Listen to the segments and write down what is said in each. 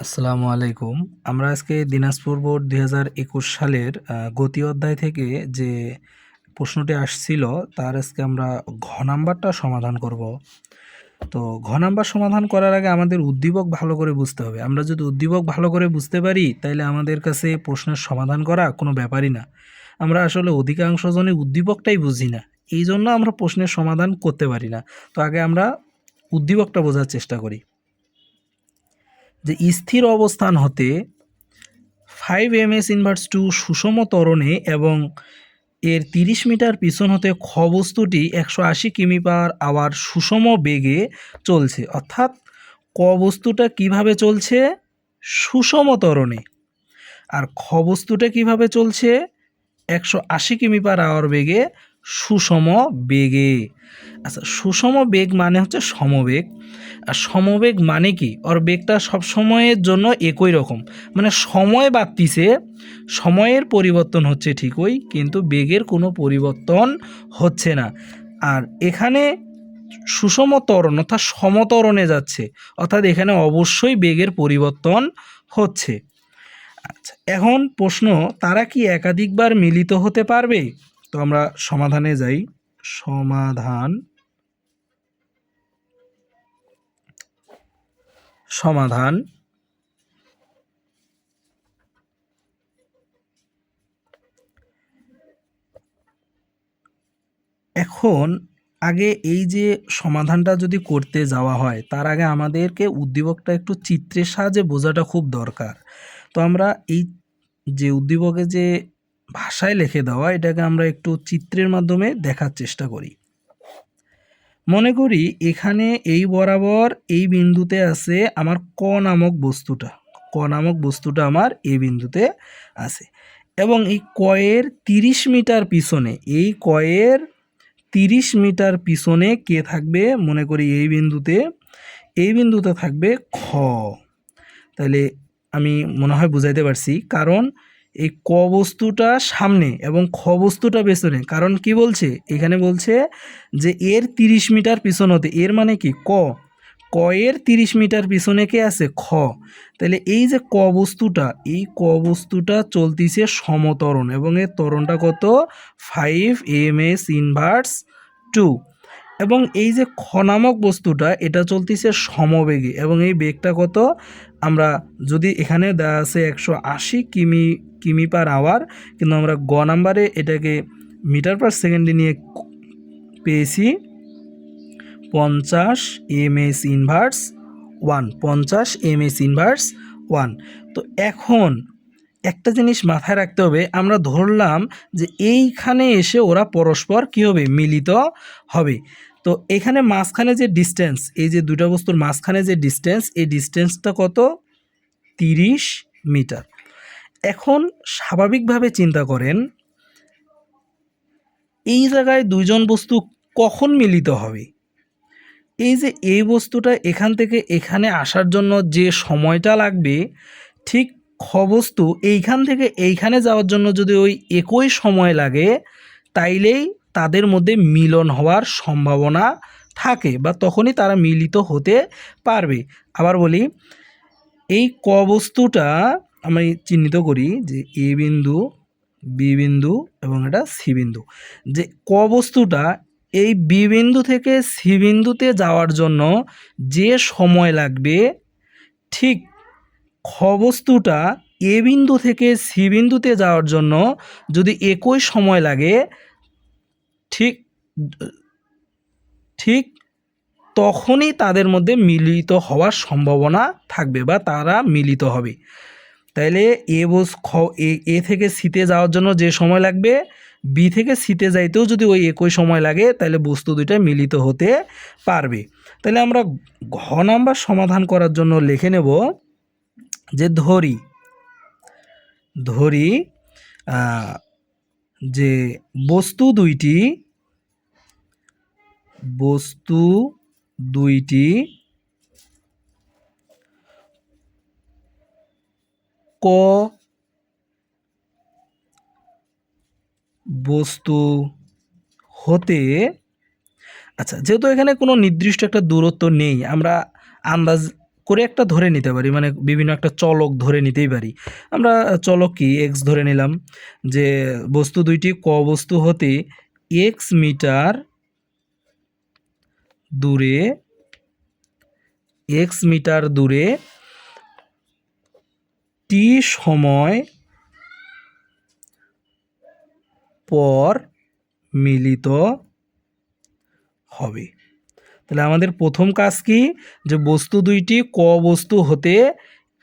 আসসালামু আলাইকুম। আমরা আজকে দিনাজপুর বোর্ড দুই হাজার একুশ সালের গতি অধ্যায় থেকে যে প্রশ্নটি আসছিল, তার আজকে আমরা ঘ নাম্বারটা সমাধান করব। তো ঘ নাম্বার সমাধান করার আগে আমাদের উদ্দীপক ভালো করে বুঝতে হবে। আমরা যদি উদ্দীপক ভালো করে বুঝতে পারি তাহলে আমাদের কাছে প্রশ্নের সমাধান করা কোনো ব্যাপারই না। আমরা আসলে অধিকাংশ জনই উদ্দীপকটাই বুঝি না। এই জন্য আমরা প্রশ্নের সমাধান করতে পারি না। তো আগে আমরা উদ্দীপকটা বোঝার চেষ্টা করি। যে স্থির অবস্থান হতে five m s inverse two সুষম ত্বরণে এবং এর তিরিশ মিটার পিছন হতে খ বস্তুটি একশো আশি কিমি পার আওয়ার সুষম বেগে চলছে। অর্থাৎ ক বস্তুটা কীভাবে চলছে? সুষম ত্বরণে। আর খ বস্তুটা কীভাবে চলছে? একশো আশি কিমি পার আওয়ার বেগে সুষম বেগে। আচ্ছা সুষম বেগ মানে হচ্ছে সমবেগ। আর সমবেগ মানে কি? ওর বেগটা সব সময়ের জন্য একই রকম। মানে সময় বাড়তিছে, সময়ের পরিবর্তন হচ্ছে ঠিকই, কিন্তু বেগের কোনো পরিবর্তন হচ্ছে না। আর এখানে সুষম অর্থাৎ সমতরণে যাচ্ছে, অর্থাৎ এখানে অবশ্যই বেগের পরিবর্তন হচ্ছে। আচ্ছা এখন প্রশ্ন, তারা কি একাধিকবার মিলিত হতে পারবে? তো আমরা সমাধানে যাই। সমাধান সমাধান। এখন আগে এই যে সমাধানটা যদি করতে যাওয়া হয়, তার আগে আমাদেরকে উদ্দীপকটা একটু চিত্রের সাহায্যে বোঝাটা খুব দরকার। তো আমরা এই যে উদ্দীপকে যে ভাষায় লিখে দেওয়া, এটাকে আমরা একটু চিত্রের মাধ্যমে দেখার চেষ্টা করি। মনে করি এখানে এই বরাবর এই বিন্দুতে আছে আমার ক নামক বস্তুটা। ক নামক বস্তুটা আমার এই বিন্দুতে আছে। এবং এই কয়ের তিরিশ মিটার পিছনে, এই কয়ের তিরিশ মিটার পিছনে কে থাকবে? মনে করি এই বিন্দুতে এই বিন্দুতে থাকবে খ। তাহলে আমি মনে হয় বুঝাইতে পারছি। কারণ এই ক বস্তুটা সামনে এবং খ বস্তুটা পেছনে। কারণ কি বলছে? এখানে বলছে যে এর তিরিশ মিটার পিছন হতে, এর মানে কি? ক। ক এর তিরিশ মিটার পিছনে কে আছে? খ। তাহলে এই যে ক বস্তুটা, এই ক বস্তুটা চলতিছে সমতরণ এবং এর ত্বরণটা কত? Five m s inverse two এবং এই যে খ নামক বস্তুটা, এটা চলতিছে সমবেগে এবং এই বেগটা কত? আমরা যদি এখানে দেওয়া আছে একশো আশি কিমি কিমি পার আওয়ার, কিন্তু আমরা গ নাম্বারে এটাকে মিটার পার সেকেন্ডে নিয়ে পেয়েছি পঞ্চাশ এম এস ইনভার্স ওয়ান, পঞ্চাশ এম এস ইনভার্স ওয়ান। তো এখন একটা জিনিস মাথায় রাখতে হবে, আমরা ধরলাম যে এইখানে এসে ওরা পরস্পর কী হবে? মিলিত হবে। তো এখানে মাঝখানে যে ডিস্টেন্স এই যে দুটা বস্তুর মাঝখানে যে ডিস্টেন্স এই ডিস্টেন্সটা কত? তিরিশ মিটার। এখন স্বাভাবিকভাবে চিন্তা করেন, এই জায়গায় দুইজন বস্তু কখন মিলিত হবে? এই যে এই বস্তুটা এখান থেকে এখানে আসার জন্য যে সময়টা লাগবে, ঠিক খ বস্তু এইখান থেকে এইখানে যাওয়ার জন্য যদি ওই একই সময় লাগে, তাইলেই তাদের মধ্যে মিলন হওয়ার সম্ভাবনা থাকে বা তখনই তারা মিলিত হতে পারবে। আবার বলি, এই ক বস্তুটা আমি চিহ্নিত করি যে এ বিন্দু, বি বিন্দু এবং এটা সি বিন্দু। যে ক বস্তুটা এই বি বিন্দু থেকে সি বিন্দুতে যাওয়ার জন্য যে সময় লাগবে, ঠিক খ বস্তুটা এ বিন্দু থেকে সি বিন্দুতে যাওয়ার জন্য যদি একই সময় লাগে ঠিক ঠিক তখনই তাদের মধ্যে মিলিত হওয়ার সম্ভাবনা থাকবে বা তারা মিলিত হবে। তাইলে এ বস খ, এ থেকে সিতে যাওয়ার জন্য যে সময় লাগবে বি থেকে সিতে যাইতেও যদি ওই একই সময় লাগে তাহলে বস্তু দুইটা মিলিত হতে পারবে। তাহলে আমরা ঘ নাম্বার সমাধান করার জন্য লিখে নেব যে ধরি ধরি যে বস্তু দুইটি বস্তু দুইটি। ক বস্তু হতে আচ্ছা যেহেতু এখানে কোনো নির্দিষ্ট একটা দূরত্ব নেই, আমরা আন্দাজ করে একটা ধরে নিতে পারি মানে বিভিন্ন একটা চলক ধরে নিতেই পারি। আমরা চলক কি? এক্স ধরে নিলাম যে বস্তু দুইটি, ক বস্তু হতে এক্স মিটার দূরে এক্স মিটার দূরে টি সময় পর মিলিত হবে। তাহলে আমাদের প্রথম কাজ কি? যে বস্তু দুইটি ক বস্তু হতে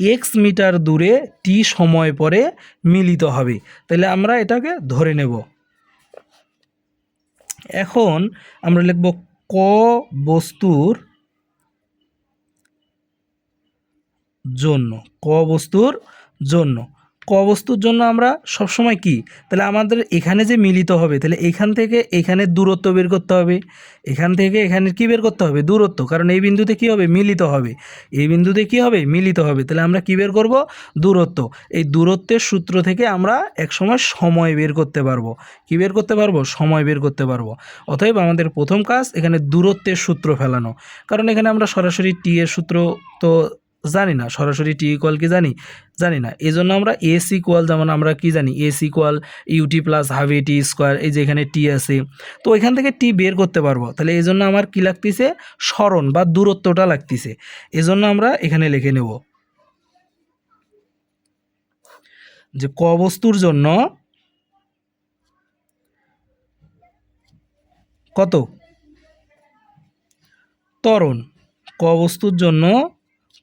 এক্স মিটার দূরে টি সময় পরে মিলিত হবে। তাহলে আমরা এটাকে ধরে নেব। এখন আমরা লিখব ক বস্তুর জন্য ক বস্তুর জন্য। ক বস্তুর জন্য আমরা সবসময় কি? তাহলে আমাদের এখানে যে মিলিত হবে, তাহলে এখান থেকে এখানে দূরত্ব বের করতে হবে। এখান থেকে এখানে কি বের করতে হবে? দূরত্ব। কারণ এই বিন্দুতে কি হবে? মিলিত হবে। এই বিন্দুতে কি হবে? মিলিত হবে। তাহলে আমরা কি বের করব? দূরত্ব। এই দূরত্বের সূত্র থেকে আমরা একসময় সময় বের করতে পারব। কি বের করতে পারব? সময় বের করতে পারব। অতএব আমাদের প্রথম কাজ এখানে দূরত্বের সূত্র ফেলানো। কারণ এখানে আমরা সরাসরি টি এর সূত্র তো জানি না সরাসরি টি ইকুয়াল কি জানি? জানি না এই জন্য আমরা এস ইকুয়াল যেমন আমরা কি জানি? S equal u t plus half a t square এই যে এখানে টি আছে। তো এখান থেকে টি বের করতে পারব। তাহলে এই জন্য আমার কি লাগতেছে? স্মরণ বা দূরত্বটা লাগতেছে। এই জন্য আমরা এখানে লিখে নেব। যে ক বস্তুর জন্য কত? ত্বরণ ক বস্তুর জন্য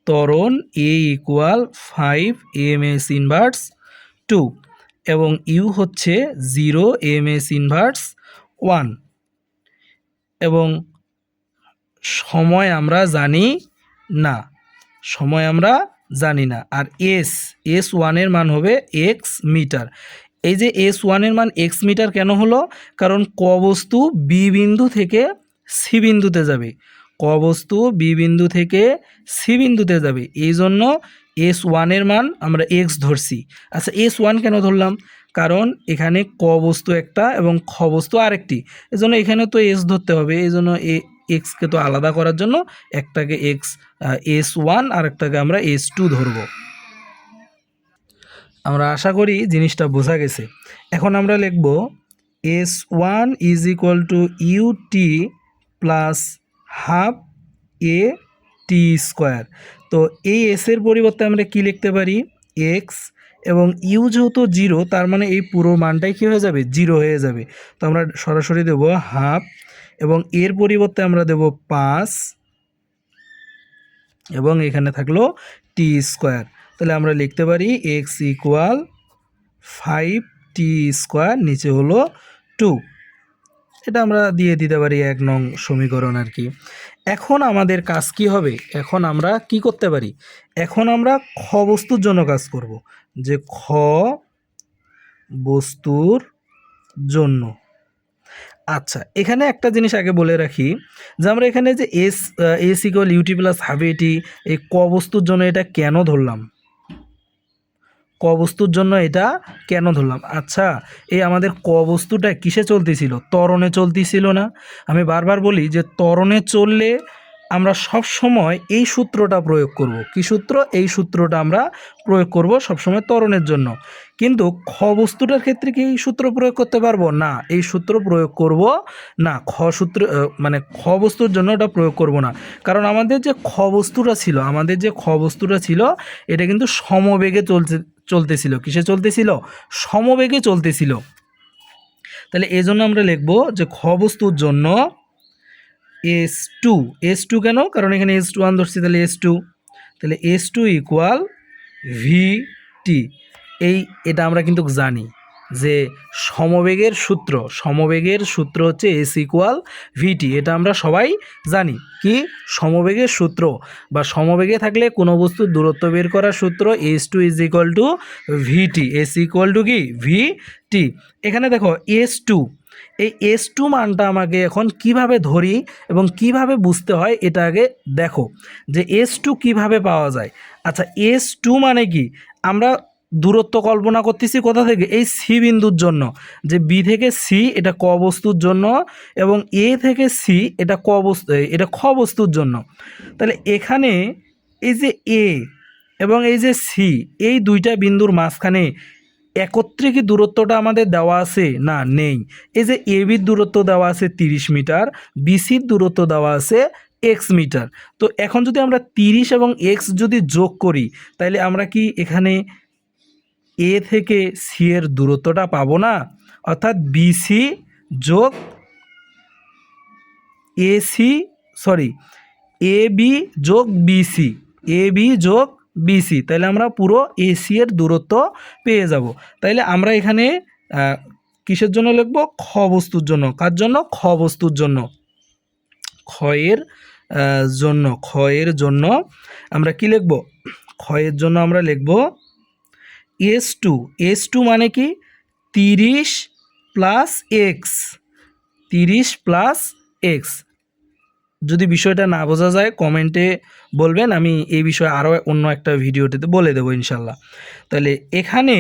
ত্বরণ a equal five m s inverse two এবং ইউ হচ্ছে zero m s inverse one এবং সময় আমরা জানি না, সময় আমরা জানি না। আর এস এস ওয়ানের মান হবে এক্স মিটার এই যে এস ওয়ানের মান এক্স মিটার কেন হলো? কারণ ক বস্তু বি বিন্দু থেকে সি বিন্দুতে যাবে। ক বস্তু বি বিন্দু থেকে সি বিন্দুতে যাবে। এই জন্য এস ওয়ানের মান আমরা এক্স ধরছি। আচ্ছা এস ওয়ান কেন ধরলাম? কারণ এখানে ক বস্তু একটা এবং খ বস্তু আরেকটি। এজন্য এখানে তো এস ধরতে হবে। এই জন্য এ এক্সকে তো আলাদা করার জন্য একটাকে এক্স এস ওয়ান আর একটাকে আমরা এস টু ধরবো। আমরা আশা করি জিনিসটা বোঝা গেছে। এখন আমরা লিখব s one is equal to u t plus half a t square. তো এই এসের পরিবর্তে আমরা কি লিখতে পারি? এক্স এবং ইউ যেহেতু জিরো তার মানে এই পুরো মানটাই কী হয়ে যাবে? জিরো হয়ে যাবে। তো আমরা সরাসরি দেব হাফ এবং এর পরিবর্তে আমরা দেব পাঁচ এবং এখানে থাকল টি স্কোয়ার। তাহলে আমরা লিখতে পারি x equal five t square নিচে হলো টু এটা আমরা দিয়ে দিতে পারি এক নং সমীকরণ আর কি। এখন আমাদের কাজ কি হবে? এখন আমরা কি করতে পারি? এখন আমরা খ বস্তুর জন্য কাজ করব। যে খ বস্তুর জন্য। আচ্ছা এখানে একটা জিনিস আগে বলে রাখি, যে আমরা এখানে যে s s equal u t plus half a t এই ক বস্তুর জন্য এটা কেন ধরলাম? ক বস্তুর জন্য এটা কেন ধরলাম? আচ্ছা এই আমাদের ক বস্তুটা কিসে চলতেছিল? ত্বরণে চলতেছিল না। আমি বারবার বলি যে ত্বরণে চললে আমরা সব সময় এই সূত্রটা প্রয়োগ করব। কি সূত্র? এই সূত্রটা আমরা প্রয়োগ করব সবসময় ত্বরণের জন্য। কিন্তু খ বস্তুটার ক্ষেত্রে কি এই সূত্র প্রয়োগ করতে পারব? না, এই সূত্র প্রয়োগ করব না। খ সূত্র মানে খ বস্তুর জন্য ওটা প্রয়োগ করব না। কারণ আমাদের যে খ বস্তুটা ছিল, আমাদের যে খ বস্তুটা ছিল, এটা কিন্তু সমবেগে চলতে চলতেছিল? কিসে চলতেছিল? সমবেগে চলতেছিল। তাহলে এই জন্য আমরা লিখব যে খ বস্তুর জন্য এস টু এস টু কেন? কারণ এখানে এস টু ওয়ান ধরছি তাহলে এস টু তাহলে s two equal v t এই, এটা আমরা কিন্তু জানি। যে সমবেগের সূত্র সমবেগের সূত্র হচ্ছে এস ইকুয়াল ভিটি এটা আমরা সবাই জানি। কি? সমবেগের সূত্র, বা সমবেগে থাকলে কোনো বস্তুর দূরত্ব বের করার সূত্র s two is equal to v t s equal to কি? ভি টি এখানে দেখো এস টু এই এস টু মানটা আমাকে এখন কীভাবে ধরি এবং কীভাবে বুঝতে হয় এটা আগে দেখো। যে এস টু কীভাবে পাওয়া যায়? আচ্ছা এস টু মানে কি? আমরা দূরত্ব কল্পনা করতেছি কোথা থেকে? এই সি বিন্দুর জন্য। যে বি থেকে সি, এটা ক বস্তুর জন্য এবং এ থেকে সি, এটা ক বস্তু এটা খ বস্তুর জন্য। তাহলে এখানে এই যে এ এবং এই যে সি, এই দুইটা বিন্দুর মাঝখানে একত্রে কি দূরত্বটা আমাদের দেওয়া আছে? না, নেই। এই যে এ বির দূরত্ব দেওয়া আছে তিরিশ মিটার বিসির দূরত্ব দেওয়া আছে এক্স মিটার। তো এখন যদি আমরা তিরিশ এবং এক্স যদি যোগ করি, তাহলে আমরা কি এখানে এ থেকে সি এর দূরত্বটা পাবো না, অর্থাৎ বিসি যোগ এসি সরি এ বি যোগ বিসি এ বি যোগ বিসি তাহলে আমরা পুরো এসি এর দূরত্ব পেয়ে যাব। তাইলে আমরা এখানে কিসের জন্য লিখব? খ বস্তুর জন্য। কার জন্য? খ বস্তুর জন্য। ক্ষয়ের জন্য। ক্ষয়ের জন্য আমরা কি লিখব? ক্ষয়ের জন্য আমরা লিখব এস টু এস টু মানে কি? তিরিশ প্লাস এক্স, তিরিশ প্লাস এক্স। যদি বিষয়টা না বোঝা যায়, কমেন্টে বলবেন, আমি এই বিষয়ে আরও অন্য একটা ভিডিওটিতে বলে দেবো ইনশাল্লাহ। তাহলে এখানে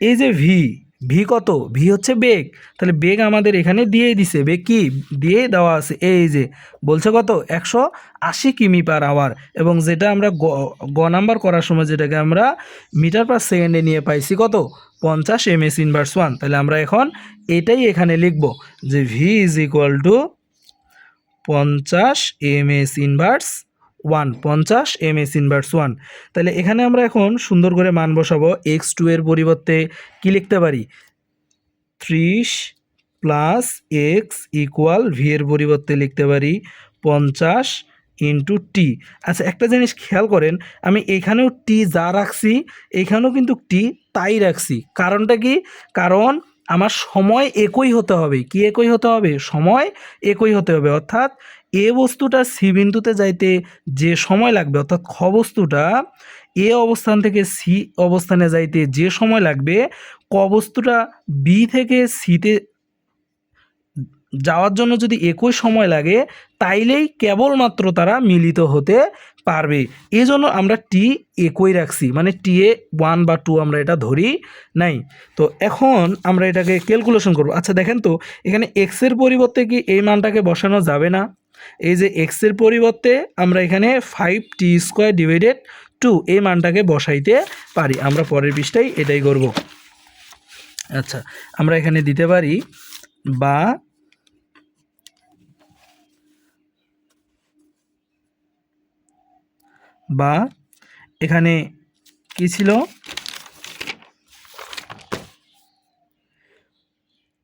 এই যে ভি ভি কত? ভি হচ্ছে বেগ। তাহলে বেগ আমাদের এখানে দিয়েই দিছে। বেগ কি? দিয়ে দেওয়া আছে। এই যে, বলছে কত? একশো আশি কিমি পার আওয়ার এবং যেটা আমরা গ নাম্বার করার সময় যেটাকে আমরা মিটার পার সেকেন্ডে নিয়ে পাইছি কত? পঞ্চাশ এম এস ইনভার্স ওয়ান তাহলে আমরা এখন এটাই এখানে লিখব যে ভি ইজ ইকুয়াল টু পঞ্চাশ এম এস ইনভার্স ওয়ান, পঞ্চাশ এম এস ইনভার্স ওয়ান তাহলে এখানে আমরা এখন সুন্দর করে মান বসাবো, এক্স টু এর পরিবর্তে কি লিখতে পারি? ত্রিশ প্লাস এক্স ইকুয়াল ভি এর পরিবর্তে লিখতে পারি পঞ্চাশ ইন্টু টি আচ্ছা একটা জিনিস খেয়াল করেন, আমি এখানেও টি যা রাখছি, এখানেও কিন্তু টি তাই রাখছি। কারণটা কি? কারণ আমার সময় একই হতে হবে। কি একই হতে হবে? সময় একই হতে হবে। অর্থাৎ এ বস্তুটা সি বিন্দুতে যাইতে যে সময় লাগবে, অর্থাৎ খ বস্তুটা এ অবস্থান থেকে সি অবস্থানে যাইতে যে সময় লাগবে, ক বস্তুটা বি থেকে সিতে যাওয়ার জন্য যদি একই সময় লাগে, তাইলেই কেবলমাত্র তারা মিলিত হতে পারবে। এই জন্য আমরা টি একই রাখছি মানে টি এ ওয়ান বা টু আমরা এটা ধরি নাই। তো এখন আমরা এটাকে ক্যালকুলেশন করব। আচ্ছা দেখেন তো, এখানে এক্সের পরিবর্তে কি এই মানটাকে বসানো যাবে না? এই যে এক্সের পরিবর্তে আমরা এখানে five t square divided two এই মানটাকে বসাইতে পারি। আমরা পরের পৃষ্ঠায় এটাই করব। আচ্ছা আমরা এখানে দিতে পারি বা বা এখানে কি ছিল?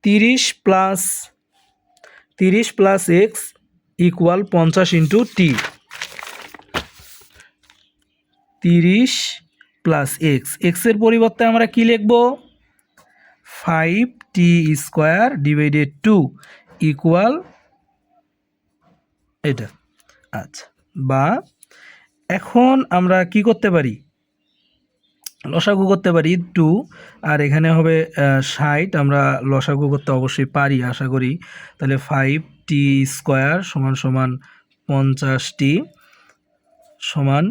তিরিশ প্লাস তিরিশ প্লাস এক্স ইকুয়াল পঞ্চাশ ইন্টু টি। তিরিশ প্লাস এক্স এক্সের পরিবর্তে আমরা কি লিখব? Five t square divided two equal এটা আচ্ছা বা এখন আমরা কি করতে পারি? লসাগু করতে পারি টু আর এখানে হবে ষাট। আমরা লসাগু করতে অবশ্যই পারি, আশা করি। তাহলে ফাইভ টি স্কোয়ার সমান সমান পঞ্চাশটি সমান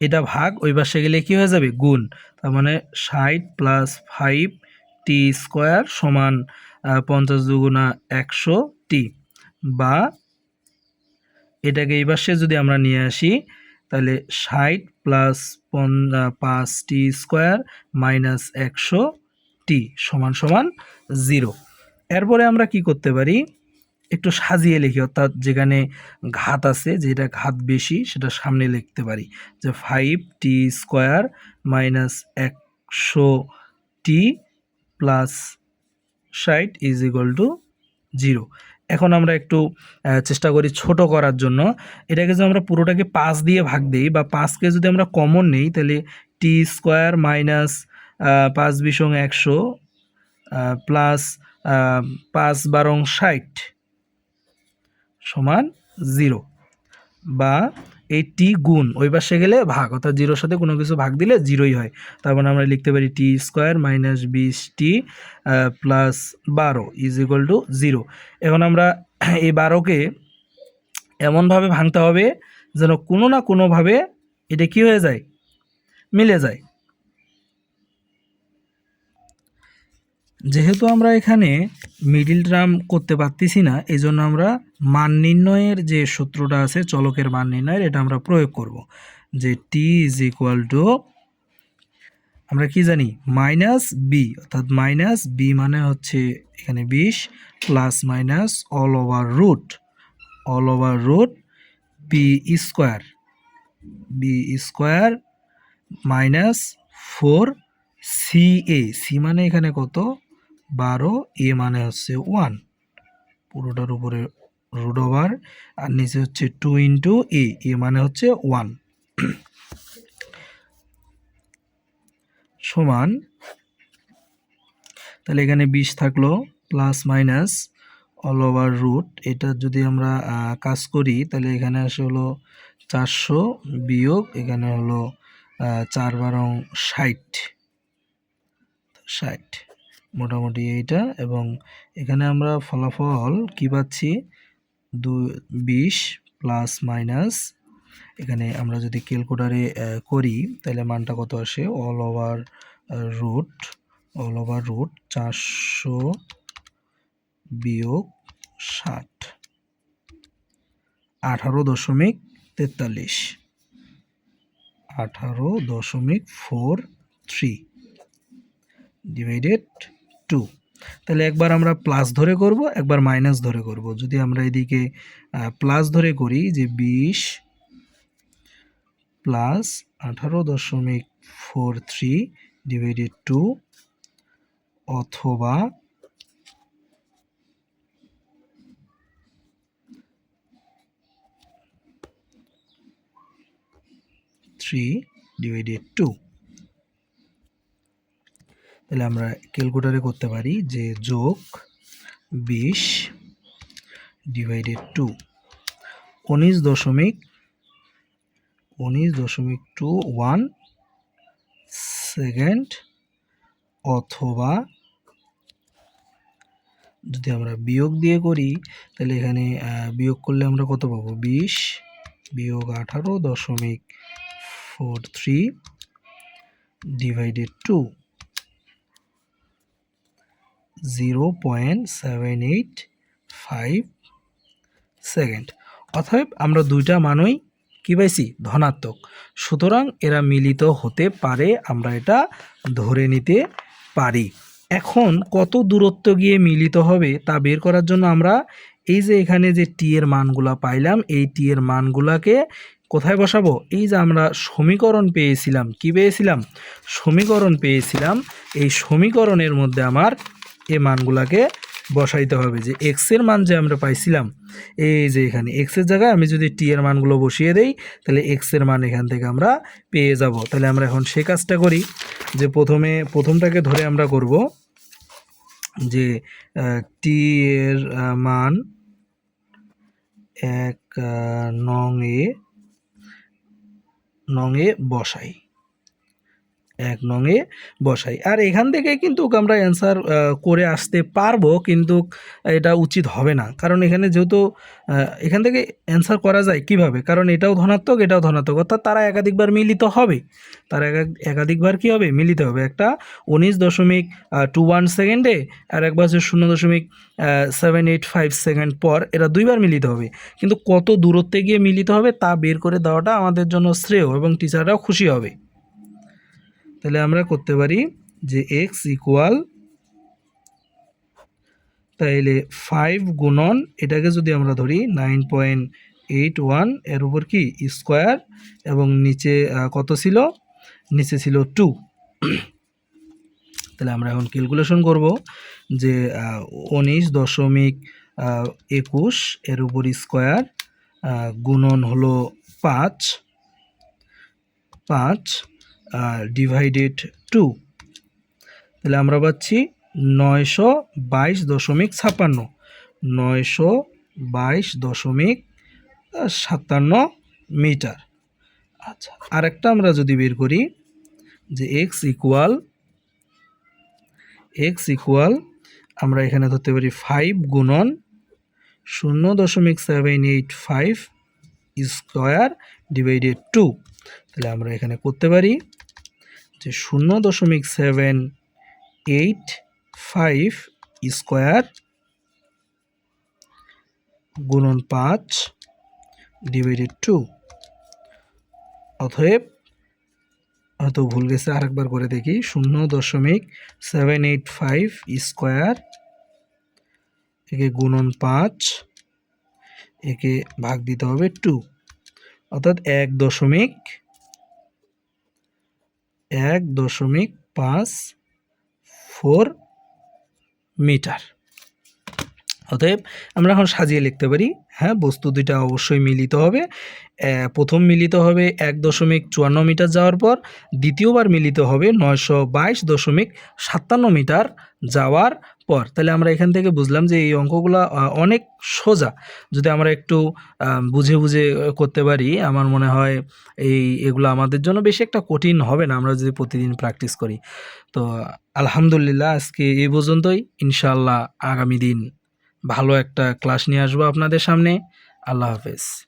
এটা ভাগ, ওই পাশে গেলে কী হয়ে যাবে? গুণ। তার মানে ষাট প্লাস ফাইভ টি স্কোয়ার সমান পঞ্চাশ দুগুণা একশো টি বা এটাকে এই পাশে যদি আমরা নিয়ে আসি তাহলে ষাট প্লাস পাঁচ টি স্কোয়ার মাইনাস একশো টি সমান সমান জিরো এরপরে আমরা কি করতে পারি? একটু সাজিয়ে লিখি, অর্থাৎ যেখানে ঘাত আছে, যেটা ঘাত বেশি, সেটা সামনে লিখতে পারি। যে ফাইভ টি স্কোয়ার মাইনাস একশো টি প্লাস ষাট ইজ ইকুয়াল টু জিরো এখন আমরা একটু চেষ্টা করি ছোট করার জন্য। এটাকে যদি আমরা পুরোটাকে পাঁচ দিয়ে ভাগ দিই বা পাঁচকে যদি আমরা কমন নেই, তাহলে টি স্কোয়ার মাইনাস পাঁচ বিশং একশো প্লাস পাঁচ বারং ষাট সমান জিরো বা এই টি গুণ, ওই পাশে গেলে ভাগ, অর্থাৎ জিরোর সাথে কোনো কিছু ভাগ দিলে জিরোই হয়। তার মানে আমরা লিখতে পারি টি স্কোয়ার মাইনাস বিশ টি প্লাস বারো ইজ ইকুয়াল টু জিরো। এখন আমরা এই বারোকে এমনভাবে ভাঙতে হবে যেন কোনো না কোনোভাবে এটা কি হয়ে যায়? মিলে যায়। যেহেতু আমরা এখানে মিডিল টার্ম করতে পারতেছি না এই জন্য আমরা মান নির্ণয়ের যে সূত্রটা আছে, চলকের মান নির্ণয়ের, এটা আমরা প্রয়োগ করব। যে টি ইজ ইকুয়াল টু আমরা কি জানি? মাইনাস বি অর্থাৎ মাইনাস বি মানে হচ্ছে এখানে বিশ plus minus all over root all over root b square b square minus four c a c মানে এখানে কত? বারো, এ মানে হচ্ছে ওয়ান পুরোটার উপরে রুট ওভার আর নিচে হচ্ছে টু ইন্টু এ এ মানে হচ্ছে ওয়ান সমান, তাহলে এখানে বিশ থাকল plus minus all over root এটা যদি আমরা কাজ করি, তাহলে এখানে আসে হলো চারশো বিয়োগ, এখানে হলো চার বারং ষাট। ষাট। মোটামুটি এইটা এবং এখানে আমরা ফলাফল কি পাচ্ছি? দু, বিশ প্লাস মাইনাস এখানে আমরা যদি ক্যালকুলেটারে করি, তাহলে মানটা কত আসে? All over root all over root চারশো বিয়োগ ষাট, আঠারো দশমিক তেতাল্লিশ, আঠারো দশমিক ফোর থ্রি ডিভাইডেড টু তাহলে একবার আমরা প্লাস ধরে করব, একবার মাইনাস ধরে করব। যদি আমরা এদিকে প্লাস ধরে করি, যে বিশ প্লাস আঠারো দশমিক ফোর থ্রি ডিভাইডেড টু অথবা থ্রি ডিভাইডেড টু তাহলে আমরা ক্যালকুলেটারে করতে পারি যে যোগ বিশ ডিভাইডেড টু উনিশ দশমিক উনিশ দশমিক টু ওয়ান সেকেন্ড অথবা যদি আমরা বিয়োগ দিয়ে করি, তাহলে এখানে বিয়োগ করলে আমরা কত পাবো? বিশ বিয়োগ আঠারো দশমিক four three divided two zero point seven eight five second অতএব আমরা দুইটা মানই কি পাইছি? ধনাত্মক। সুতরাং এরা মিলিত হতে পারে, আমরা এটা ধরে নিতে পারি। এখন কত দূরত্ব গিয়ে মিলিত হবে তা বের করার জন্য আমরা এই যে এখানে যে টি এর মানগুলা পাইলাম, এই টি এর মানগুলাকে কোথায় বসাবো? এই যে আমরা সমীকরণ পেয়েছিলাম, কি পেয়েছিলাম? সমীকরণ পেয়েছিলাম। এই সমীকরণের মধ্যে আমার এই মানগুলাকে বসাইতে হবে। যে এক্সের মান যে আমরা পাইছিলাম, এই যে এখানে এক্সের জায়গায় আমি যদি টি এর মানগুলো বসিয়ে দেই, তাহলে এক্সের মান এখান থেকে আমরা পেয়ে যাব। তাহলে আমরা এখন সে কাজটা করি, যে প্রথমে, প্রথমটাকে ধরে আমরা করব যে টি এর মান এক নং এ নং এ বসাই। এক নংয়ে বসাই। আর এখান থেকে কিন্তু আমরা অ্যান্সার করে আসতে পারব, কিন্তু এটা উচিত হবে না। কারণ এখানে যেহেতু এখান থেকে অ্যান্সার করা যায় কীভাবে? কারণ এটাও ধনাত্মক এটাও ধনাত্মক। অর্থাৎ তারা একাধিকবার মিলিত হবে। তারা একা- একাধিকবার কি হবে? মিলিত হবে। একটা উনিশ দশমিক টু ওয়ান সেকেন্ডে আর একবার হচ্ছে শূন্য দশমিক সেভেন এইট ফাইভ সেকেন্ড পর এরা দুইবার মিলিত হবে। কিন্তু কত দূরত্বে গিয়ে মিলিত হবে তা বের করে দেওয়াটা আমাদের জন্য শ্রেয় এবং টিচাররাও খুশি হবে। তাহলে আমরা করতে পারি যে এক্স ইকুয়াল তাইলে ফাইভ গুণন, এটাকে যদি আমরা ধরি নাইন পয়েন্ট এইট ওয়ানের উপর কি? স্কোয়ার এবং নিচে কত ছিল? নিচে ছিল টু তাহলে আমরা এখন ক্যালকুলেশন করব যে উনিশ দশমিক একুশ, এর উপর স্কোয়ার গুণন হলো পাঁচ। পাঁচ ডিভাইডেড টু তাহলে আমরা পাচ্ছি নয়শো বাইশ দশমিক ছাপ্পান্ন। নয়শো বাইশ দশমিক সাতান্ন মিটার। আচ্ছা আরেকটা আমরা যদি বের করি যে এক্স ইকুয়াল এক্স ইকুয়াল আমরা এখানে ধরতে পারি ফাইভ গুণন শূন্য দশমিক seven eight five square divided two তাহলে আমরা এখানে করতে পারি যে শূন্য দশমিক সেভেন এইট ফাইভ স্কোয়ার গুণন পাঁচ ডিভাইডেড টু। অতএব, হয়তো ভুল গেছে, আরেকবার করে দেখি। শূন্য দশমিক সেভেন এইট ফাইভ স্কোয়ার একে গুণন পাঁচ, একে ভাগ দিতে হবে টু। অর্থাৎ এক দশমিক এক দশমিক পাঁচ ফোর মিটার। অতএব আমরা এখন সাজিয়ে লিখতে পারি হ্যাঁ বস্তু দুইটা অবশ্যই মিলিত হবে। প্রথম মিলিত হবে এক দশমিক চুয়ান্ন মিটার যাওয়ার পর, দ্বিতীয়বার মিলিত হবে নয়শো বাইশ দশমিক সাতান্ন মিটার যাওয়ার পর, তাহলে আমরা এখান থেকে বুঝলাম যে এই অঙ্কগুলো অনেক সোজা। যদি আমরা একটু বুঝে বুঝে করতে পারি, আমার মনে হয় এই, এগুলো আমাদের জন্য বেশি একটা কঠিন হবে না, আমরা যদি প্রতিদিন প্র্যাকটিস করি। তো, আলহামদুলিল্লাহ, আজকে এই পর্যন্তই। ইনশাল্লাহ আগামী দিন ভালো একটা ক্লাস নিয়ে আসব আপনাদের সামনে। আল্লাহ হাফেজ।